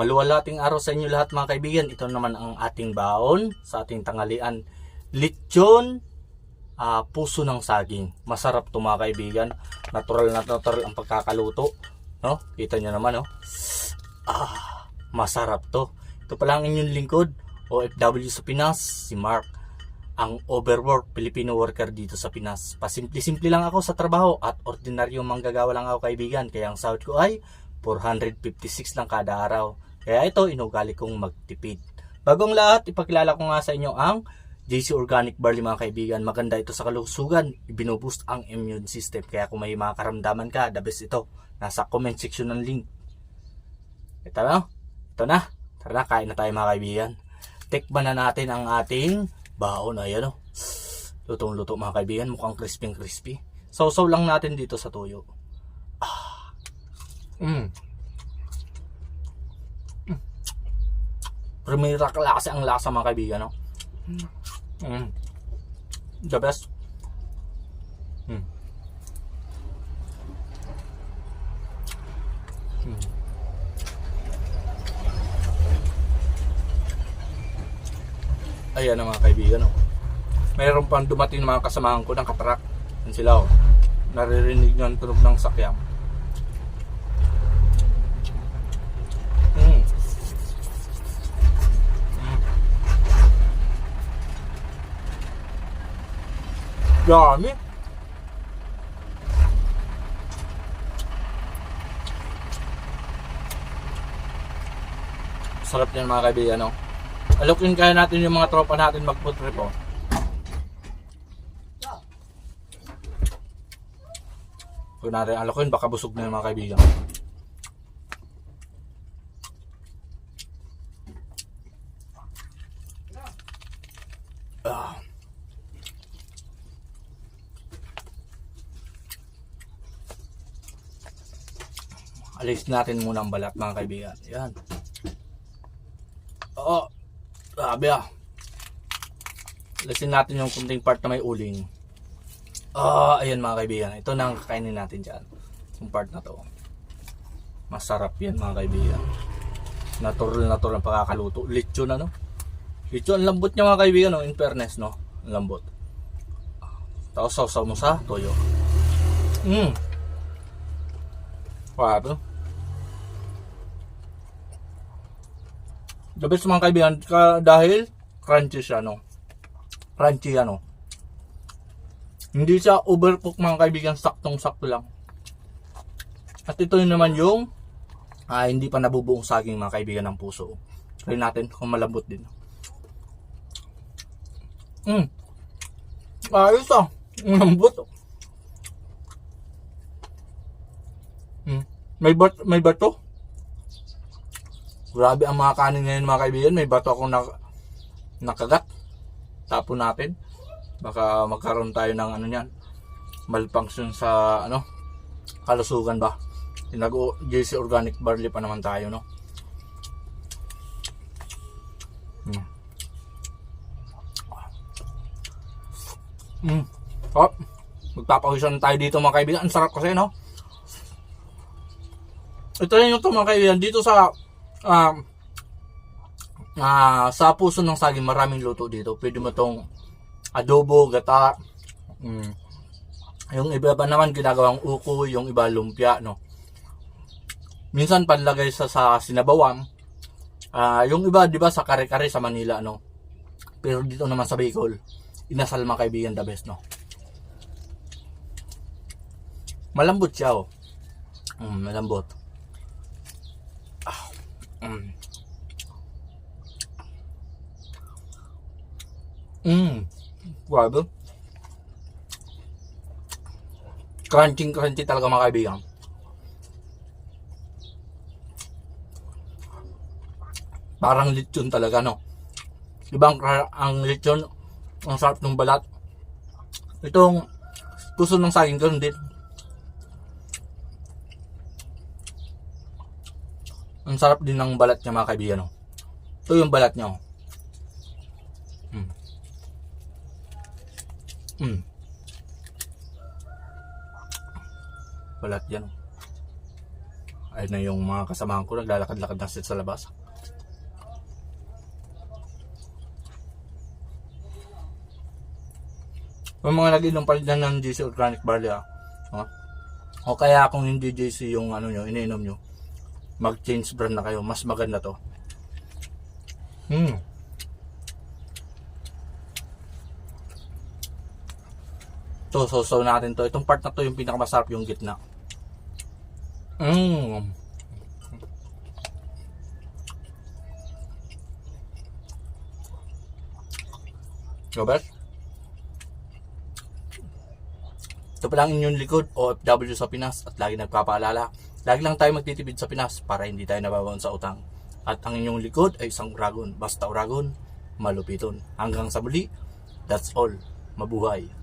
Maluwalating araw sa inyo lahat mga kaibigan. Ito naman ang ating baon sa ating tanghalian. Lechon, ah, puso ng saging. Masarap to mga kaibigan. Natural na natural ang pagkakaluto. No? Kita nyo naman, no? Ah, masarap to. Ito pala ang inyong lingkod, OFW sa Pinas, si Mark. Ang overwork Filipino worker dito sa Pinas. Pasimple-simple lang ako sa trabaho at ordinaryong manggagawa lang ako kaibigan. Kaya ang sahod ko ay 456 lang kada araw. Kaya ito, inugali kong magtipid. Bagong lahat, ipakilala ko nga sa inyo ang JC Organic Barley mga kaibigan. Maganda ito sa kalusugan. Ibinuboost ang immune system. Kaya kung may mga karamdaman ka, the best ito. Nasa comment section ng link. Ito na. Ito na. Tara na, kain na tayo mga kaibigan. Tikman na natin ang ating baon. Ayan o. Lutong-luto mga kaibigan. Mukhang crispy crispy. Sausaw lang natin dito sa tuyo. Ah. Mm. Primera klase ang lasa mga kaibigan. No? Mm. The best. Mm. Mm. Ayan na mga kaibigan. Oh. Mayroon pang dumating na mga kasamahan ko ng katrak. Yan sila oh. Naririnig nyo ang tunog ng sakyam. Mm. Mm. Dami. Sarap niyan mga kaibigan, no? Alokin kaya natin yung mga tropa natin mag-food trip, oh. Natin alokin, baka busog na yung mga kaibigan. Alis natin muna ang balat mga kaibigan. Yan. Oo. Grabe ah. Alisin natin yung kunting part na may uling. Ah, ayan mga kaibigan. Ito na ang kakainin natin dyan. Yung part na to. Masarap yan mga kaibigan. Natural natural ang pagkakaluto. Lechon ano? Lechon, ang lambot niya mga kaibigan, no? in fairness, no? Ang lambot. Tapos sausaw mo sa toyo. Mmm. Wow. The best mga kaibigan, ka, dahil crunchy siya, no? Crunchy, ano? Hindi siya overcook mga kaibigan, saktong-sakto lang. At ito yun naman yung ah, hindi pa nabubuong saging mga kaibigan ng puso. Try natin kung malambot din. Mm. Ayos ah. Ang lambot. Mm. May bat may bato. Grabe ang mga kanin ngayon mga kaibigan. May bato akong nak nakagat. Tapon natin. Baka magkaroon tayo ng ano niyan. Malfunction sa ano kalusugan ba. Nag JC Organic Barley pa naman tayo no. Mm. Mm. Oh, magpapawisan tayo dito mga kaibigan. Ang sarap kasi, no? Ito rin yung to mga kaibigan. Dito sa um, ah, sa puso ng saging, maraming luto dito. Pwede mo tong adobo, gata. Mm. Yung iba pa naman ginagawang uko, yung iba lumpia, no? Minsan panlagay sa, sa sinabawang. Ah, yung iba, di ba, sa kare-kare sa Manila, no? Pero dito naman sa Bicol, inasal mga kaibigan the best, no? Malambot siya, oh. Mm, malambot. Mm. Mm. Grabe. Crunching crunchy talaga mga kaibigan. Parang lechon talaga, no? Ibang ang lechon, ang sarap ng balat. Itong puso ng saging ganun din. Ang sarap din ng balat niya mga kaibigan. No? Ito yung balat niya. oh. Mm. Mm. Balat yan. oh. Ay na yung mga kasamahan ko, naglalakad-lakad na sa labas. Yung mga nag-inom pa rin dyan ng GC Organic Barley ah. O kaya kung hindi GC yung ano nyo, iniinom nyo, mag-change brand na kayo. Mas maganda to. Hmm. To, so, so natin to. Itong part na to yung pinakamasarap yung gitna. Mmm. Robert? Ito pa lang inyong likod, OFW sa Pinas at lagi nagpapaalala. Lagi lang tayo magtitipid sa Pinas para hindi tayo nababaon sa utang. At ang inyong likod ay isang uragon. Basta uragon, malupiton. Hanggang sa muli, that's all. Mabuhay.